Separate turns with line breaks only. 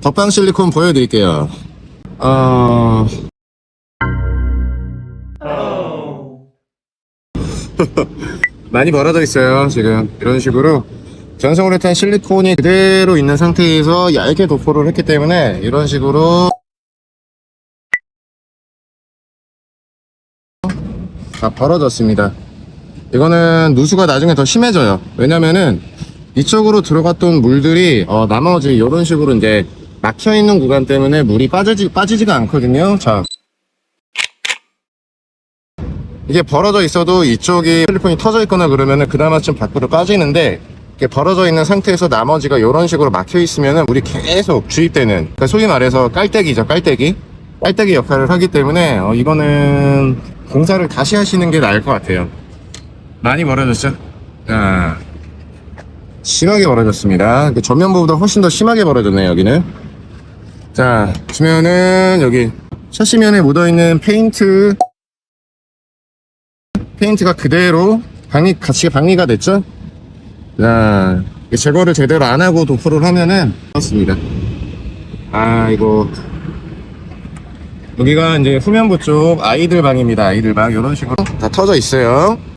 덧방 실리콘 보여드릴게요. 어... 많이 벌어져 있어요, 지금. 이런 식으로. 전성우레탄 실리콘이 그대로 있는 상태에서 얇게 도포를 했기 때문에 이런 식으로 다 벌어졌습니다. 이거는 누수가 나중에 더 심해져요. 왜냐면은 이쪽으로 들어갔던 물들이 어, 나머지 이런 식으로 이제 막혀 있는 구간 때문에 물이 빠지지, 빠지지가 않거든요. 자. 이게 벌어져 있어도 이쪽이 실리콘이 터져 있거나 그러면은 그나마쯤 밖으로 빠지는데 이게 벌어져 있는 상태에서 나머지가 이런 식으로 막혀 있으면은 물이 계속 주입되는 그러니까 소위 말해서 깔때기죠 깔때기 깔때기 역할을 하기 때문에 어, 이거는 공사를 다시 하시는 게 나을 것 같아요 많이 벌어졌죠? 자, 심하게 벌어졌습니다. 그 전면부보다 훨씬 더 심하게 벌어졌네요, 여기는. 자, 보시면은 여기 샤시면에 묻어있는 페인트, 페인트가 그대로 방리, 같이 방리가 됐죠? 자, 이 제거를 제대로 안 하고 도포를 하면은 그렇습니다. 아, 이거. 여기가 이제 후면부 쪽 아이들 방입니다. 아이들 방. 이런 식으로 다 터져 있어요.